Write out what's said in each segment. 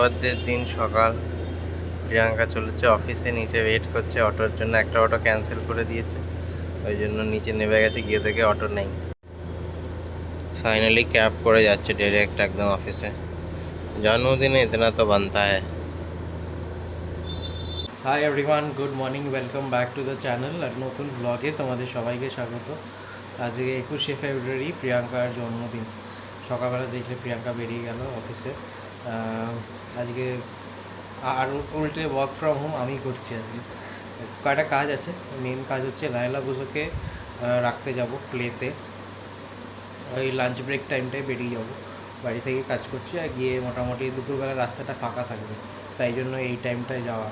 পরের দিন সকাল। প্রিয়াঙ্কা চলেছে অফিসে নিচে ওয়েট করছে অটোর জন্য। একটা অটো ক্যান্সেল করে দিয়েছে। ওই জন্য নিচে নেমে গেছে, গিয়ে দেখে অটো নেই। ফাইনালি ক্যাব করে যাচ্ছে ডাইরেক্ট একদম অফিসে জন্মদিনে ইতনা তো বানতা হ্যায় hi everyone good morning welcome back to the channel আর নতুন ব্লগে তোমাদের সবাইকে স্বাগত। আজকে একুশে ফেব্রুয়ারি প্রিয়াঙ্কার জন্মদিন। সকালবেলা দেখলে প্রিয়াঙ্কা বেরিয়ে গেল অফিসে আজকে আর উল্টে ওয়ার্ক ফ্রম হোম আমি করছি আজকে। কয়েকটা কাজ আছে? মেন কাজ হচ্ছে লায়লা বুঝোকে রাখতে যাব প্লেতে ওই লাঞ্চ ব্রেক টাইমটায় বেরিয়ে যাব। বাড়ি থেকে কাজ করছি আর গিয়ে মোটামুটি দুপুরবেলা রাস্তাটা ফাঁকা থাকবে। তাই জন্য এই টাইমটায় যাওয়া।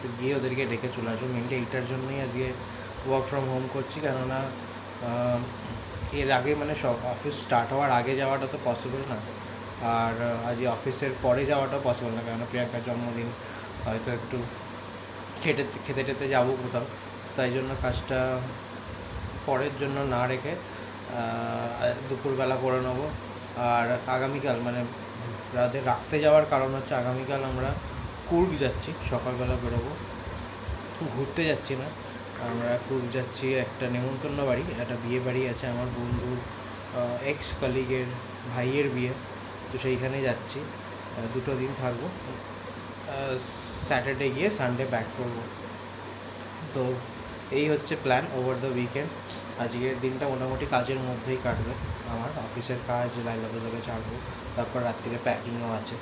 তো গিয়ে ওদেরকে ডেকে চলে আসব। মেনলি এইটার জন্যই আজকে ওয়ার্ক ফ্রম হোম করছি। কেননা এর আগে মানে সব অফিস স্টার্ট হওয়ার আগে যাওয়াটা তো পসিবল না। আর আজকে অফিসের পরে যাওয়াটাও পসিবল না কেন প্রিয়াঙ্কার জন্মদিন, হয়তো একটু খেটে, খেতে টেতে যাব কোথাও। তাই জন্য কাজটা পরের জন্য না রেখে দুপুরবেলা করে নেব। আর আগামীকাল মানে রাতে রাখতে যাওয়ার কারণ হচ্ছে আগামীকাল আমরা কুর্গ যাচ্ছি, সকালবেলা বেরোবো। ঘুরতে যাচ্ছি না, আমরা কুর্গ যাচ্ছি একটা নেমন্তন্ন বাড়ি, একটা বিয়ে বাড়ি আছে আমার বন্ধুর এক্স কলিগের ভাইয়ের বিয়ে। তো সেইখানে যাচ্ছি। দুটো দিন থাকব। স্যাটারডে গিয়ে সানডে ব্যাক করব। তো এই হচ্ছে প্ল্যান ওভার দ্য উইকেন্ড আজকের দিনটা মোটামুটি কাজের মধ্যেই কাটবে। আমার অফিসের কাজ লাইলা পুজোকে ছাড়বো। তারপর রাত্রিরে প্যাকিংও আছে।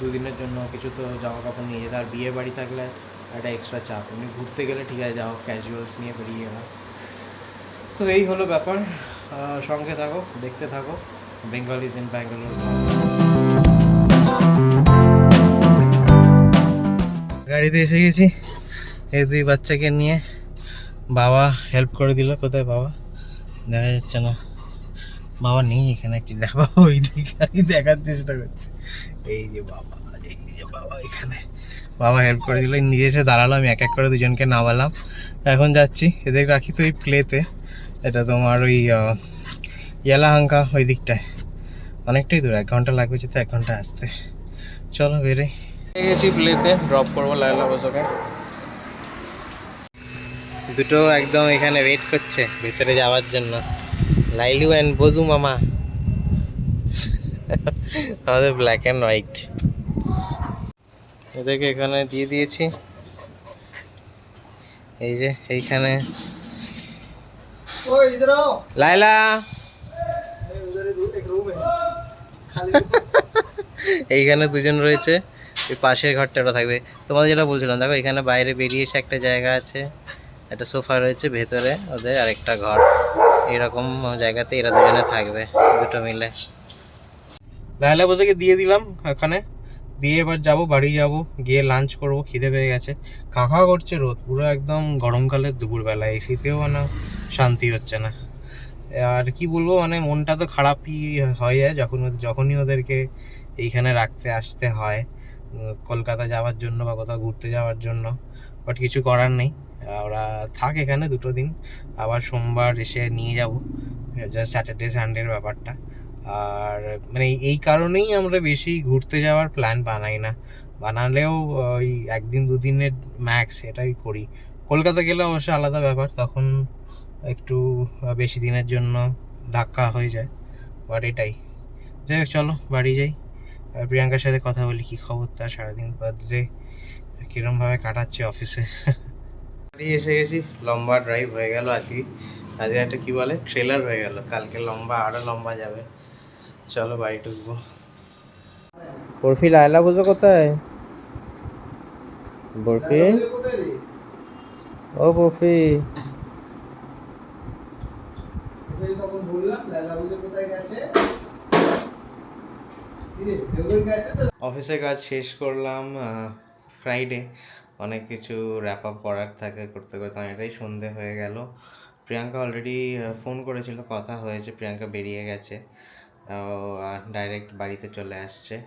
দুদিনের জন্য কিছু তো জামা কাপড় নিয়ে যেতে আর বিয়ে বাড়ি থাকলে একটা এক্সট্রা চাপ। এমনি ঘুরতে গেলে ঠিক আছে যাও ক্যাজুয়ালস নিয়ে বেরিয়ে গেলাম তো এই হলো ব্যাপার। সঙ্গে থাকো, দেখতে থাকো। ইজ ইন ব্যাঙ্গালোর গাড়িতে এসে গেছি। এই দুই বাচ্চাকে নিয়ে বাবা হেল্প করে দিল। কোথায় বাবা? দেখা যাচ্ছে না। বাবা নেই এখানে একটি। বাবা ওই দিকে দেখার চেষ্টা করছি। এই যে বাবা, এই যে বাবা এখানে। বাবা হেল্প করে দিল। নিজে এসে দাঁড়াল। আমি এক এক করে দুজনকে নামালাম। এখন যাচ্ছি। এদের রাখি তো ওই প্লেতে এটা তোমার ওই ইয়েলাহাঙ্কা ওই দিকটায়। অনেকটাই দূর এক ঘণ্টা লাগবে যেতে এক ঘণ্টা আসতে। চলো বেরে গেছি প্লেতে ড্রপ করব লাইলা বসকে দুটো একদম এখানে ওয়েট করছে ভিতরে যাওয়ার জন্য। লাইলু অ্যান্ড বজু মামা। আমাদের ব্ল্যাক অ্যান্ড হোয়াইট এদেরকে এখানে দিয়ে দিয়েছি। এই যে এইখানে। লাইলা এইখানে দুজন রয়েছে, এই পাশের ঘরটা থাকবে। তোমাদের যেটা বলছিলাম, দেখো এখানে বাইরে বেরিয়ে এসে একটা জায়গা আছে, একটা সোফা রয়েছে, ভেতরে ওদের আরেকটা ঘর। এরকম জায়গাতে এরা দুজনে থাকবে, দুটো মিলে। লাইলা বসেকে দিয়ে দিলাম ওখানে? দিয়ে এবার যাব, বাড়ি যাব, গিয়ে লাঞ্চ করব, খিদে পেয়ে গেছে। কাঁকা করছে রোদ, পুরো একদম গরমকালের দুপুরবেলা এসিতেও মানে শান্তি হচ্ছে না। আর কি বলব মানে মনটা তো খারাপই হয়ে যায় যখন যখনই ওদেরকে এইখানে রাখতে আসতে হয় কলকাতা যাওয়ার জন্য বা কোথাও ঘুরতে যাওয়ার জন্য। বাট কিছু করার নেই। ওরা থাক এখানে দুটো দিন, আবার সোমবার এসে নিয়ে যাব। জাস্ট স্যাটারডে সানডের ব্যাপারটা। আর মানে এই কারণেই আমরা বেশি ঘুরতে যাওয়ার প্ল্যান বানাই না। বানালেও ওই একদিন, দুদিনের ম্যাক্স এটাই করি। কলকাতা গেলে অবশ্য আলাদা ব্যাপার, তখন একটু বেশি দিনের জন্য ধাক্কা হয়ে যায়। বাট এটাই। যাই হোক, চলো, বাড়ি যাই। আর প্রিয়াঙ্কার সাথে কথা বলি, কি খবর তার সারাদিন বাদরে কিরমভাবে কাটাচ্ছে অফিসে বাড়ি এসে গেছি, লম্বা ড্রাইভ হয়ে গেল আজকে। আজকে একটা কি বলে ট্রেলার হয়ে গেল। কালকে লম্বা, আরও লম্বা যাবে। চলো, বাড়ি ঢুকবো। বরফি লায়লা বুঝো কোথায়? বরফি ও বরফি অফিসে কাজ শেষ করলাম ফ্রাইডে অনেক কিছু র্যাপ আপ করার থাকে করতে করতে অনেকটাই সন্ধে হয়ে গেল। প্রিয়াঙ্কা অলরেডি ফোন করেছিল, কথা হয়েছে, প্রিয়াঙ্কা বেরিয়ে গেছে। ডাইরেক্ট বাড়িতে চলে আসছে।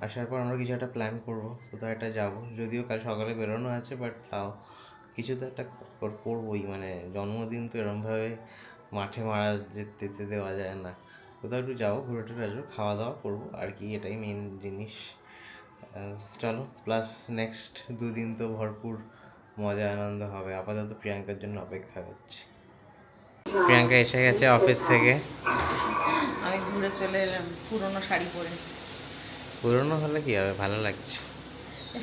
আসার পর আমরা কিছু একটা প্ল্যান করব, কোথাও একটা যাব। যদিও কাল সকালে বেরোনো আছে বাট তাও কিছু তো একটা কর- করবোই মানে জন্মদিন তো এরমভাবে মাঠে মারা যেতে দেওয়া যায় না। কোথাও একটু যাব ঘুরে টুরে আসব খাওয়া দাওয়া করব আর কি এটাই মেন জিনিস। চলো প্লাস নেক্সট দুদিন তো ভরপুর মজা আনন্দ হবে। আপাতত প্রিয়াঙ্কার জন্য অপেক্ষা করছি। প্রিয়াঙ্কা এসে গেছে অফিস থেকে। আমি ঘুরে চলে এলাম পুরোনো শাড়ি পরে। পুরনো হলে কি হবে? ভালো লাগছে।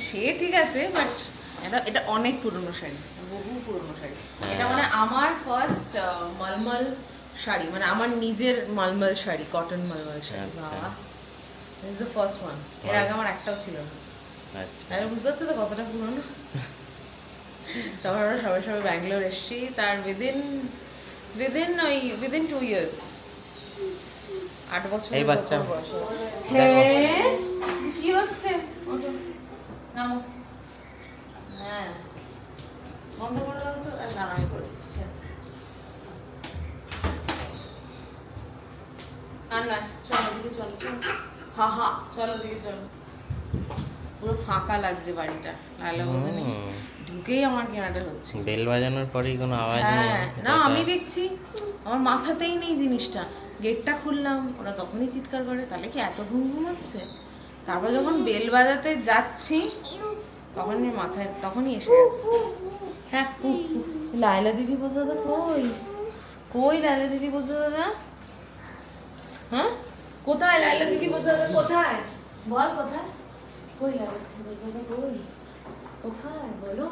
সে ঠিক আছে বাট এটা এটা অনেক পুরনো শাড়ি বহু পুরনো শাড়ি। এটা মানে আমার ফার্স্ট মালমাল শাড়ি মানে আমার নিজের মালমাল শাড়ি কটন মালমাল শাড়ি আচ্ছা। বাবা। দিস দ্য ফার্স্ট ওয়ানের আগে আমার একটাও ছিল না। আচ্ছা। তাহলে বুঝতে পারছ তো কতটা পুরনো? তারপর আমরা সবাই সবাই ব্যাঙ্গালোর এসেছি তার উইদিন উইদিন ওই উইদিন টু ইয়ার্স আট বছর এই বাচ্চা। হ্যাঁ? কি হচ্ছে? নামো। হ্যাঁ বন্ধ করে দাও তো আর দাঁড়াই করে দিচ্ছি আর না চলো ওদিকে চলো চলো। হা হা চলো ওদিকে চলো। পুরো ফাঁকা লাগছে বাড়িটা লালা বোঝানি হুম। ঢুকেই আমার কেনাটা হচ্ছে। বেল বাজানোর পরেই কোনো আওয়াজ নেই। হ্যাঁ না আমি দেখছি আমার মাথাতেই নেই জিনিসটা। গেটটা খুললাম ওরা তখনই চিৎকার করে তাহলে কি এত ঘুম ঘুম হচ্ছে? তারপর যখন বেল বাজাতে যাচ্ছি তখনই মাথায় তখনই এসে গেছে। হ্যাঁ। লায়লা দিদি বসে দাদা কই? কই লায়লা দিদি বসে দাদা? হ্যাঁ? কোথায় লায়লা দিদি বসে দাদা? কোথায়? বল, কোথায়? কই কোথায়? বলো।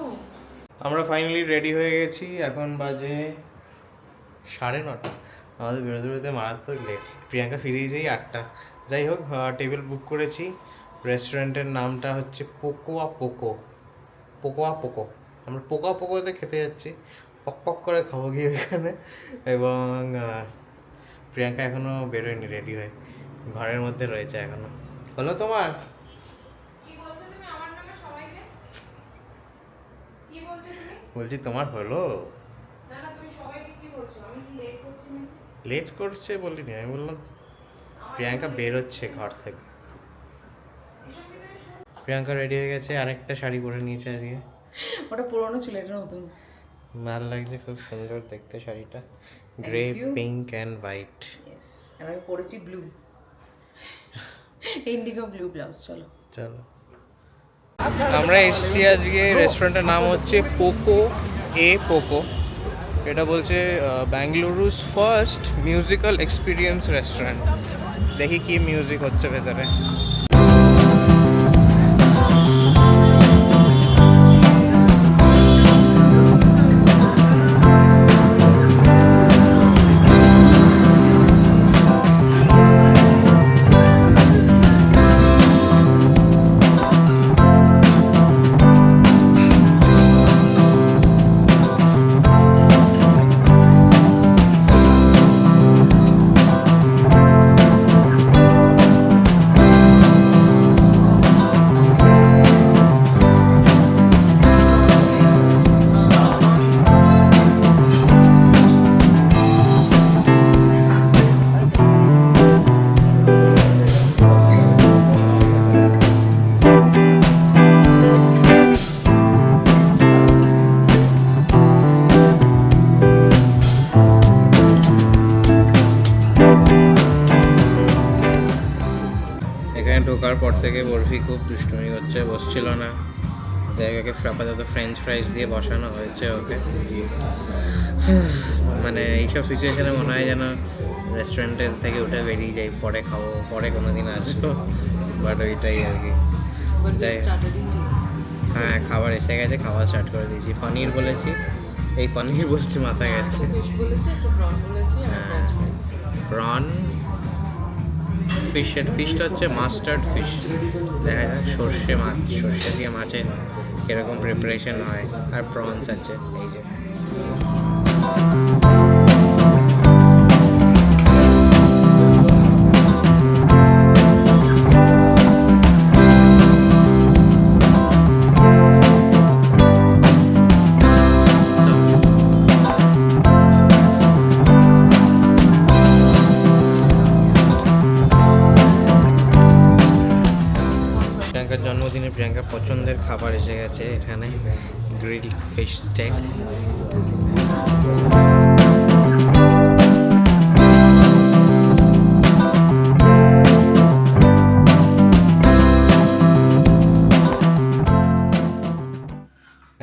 আমরা ফাইনালি রেডি হয়ে গেছি। এখন বাজে সাড়ে নটা। আমাদের বেরোতে বেরোতে মারাত্মক লেট প্রিয়াঙ্কা ফিরিয়েছেই আটটা। যাই হোক টেবিল বুক করেছি। রেস্টুরেন্টের নামটা হচ্ছে পোকোয়া পোকো পোকোয়া পোকো আমরা পোকোয়া পোকোতে খেতে যাচ্ছি। পক পক করে খাব গিয়ে ওখানে এবং প্রিয়াঙ্কা এখনও বেরোয়নি রেডি হয়ে। ঘরের মধ্যে রয়েছে এখনও। হলো তোমার? বলছো তোমার হলো? লেট করছে বলিনি আমি বললাম প্রিয়াঙ্কা বেরোচ্ছে ঘর থেকে। প্রিয়াঙ্কা রেডি হয়ে গেছে আরেকটা শাড়ি পরে নিয়েছে আজকে। ওটা পুরনো ছিল এটা নতুন। ভালো লাগছে খুব সুন্দর দেখতে শাড়িটা। Grey pink and white yes আমি পরেছি ব্লু ইন্ডিগো ব্লু ব্লাউজ চলো। চলো। আমরা এসেছি আজকে রেস্টুরেন্টের নাম হচ্ছে পোকো এ পোকো এটা বলছে Bengaluru's first musical experience restaurant দেখি কি মিউজিক হচ্ছে ভেতরে। ঢোকার পর থেকে বরফি খুব দুষ্টুমি হচ্ছে বসছিল না। জায়গাকে আপাতত ফ্রেঞ্চ ফ্রাইস দিয়ে বসানো হয়েছে ওকে। মানে এইসব সিচুয়েশনে মনে হয় যেন রেস্টুরেন্টের থেকে উঠে বেরিয়ে যাই পরে খাব পরে কোনো দিন আসব। বাট ওইটাই আর কি। হ্যাঁ খাবার এসে গেছে খাবার স্টার্ট করে দিয়েছি। পনির বলেছি এই পনির বলছি মাথা গেছে। হ্যাঁ। প্রন ফিশের ফিশটা হচ্ছে মাস্টার্ড ফিশ দেখা যায় সর্ষে মাছ সর্ষে দিয়ে মাছের কীরকম প্রিপারেশন হয়। আর প্রনস আছে, এই যে। সকালের খাবার এসে গেছে এখানে গ্রিল ফিশ স্টেক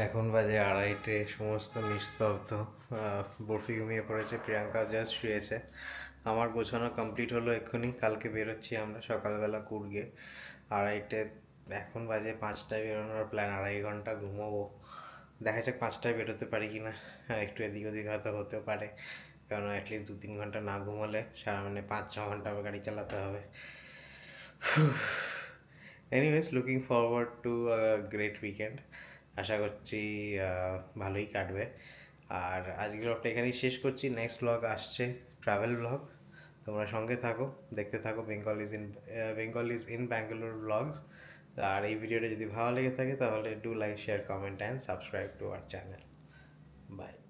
এখন বাজে আড়াইটে, সমস্ত নিস্তব্ধ। বরফি ঘুমিয়ে পড়েছে প্রিয়াঙ্কা জাস্ট শুয়েছে। আমার গোছানো কমপ্লিট হলো এক্ষুনি, কালকে বেরোচ্ছি আমরা সকালবেলা কুড়গে আড়াইটে এখন বাজে পাঁচটায় বেরোনোর প্ল্যান আড়াই ঘণ্টা ঘুমোবো। দেখা যাক পাঁচটায় বেরোতে পারি কি না হ্যাঁ একটু এদিক ওদিক হয়তো হতেও পারে। কারণ অ্যাটলিস্ট দু তিন ঘণ্টা না ঘুমোলে সারা মানে পাঁচ, ছ ঘণ্টা আবার গাড়ি চালাতে হবে। Anyways looking forward to great weekend আশা করছি ভালোই কাটবে। আর আজকের ব্লগটা এখানেই শেষ করছি। নেক্সট ব্লগ আসছে ট্রাভেল ব্লগ তোমরা সঙ্গে থাকো, দেখতে থাকো Bengal is in Bengal is in Bangalore blogs আর এই ভিডিওটা যদি ভালো লেগে থাকে তাহলে do like share comment and subscribe to our channel bye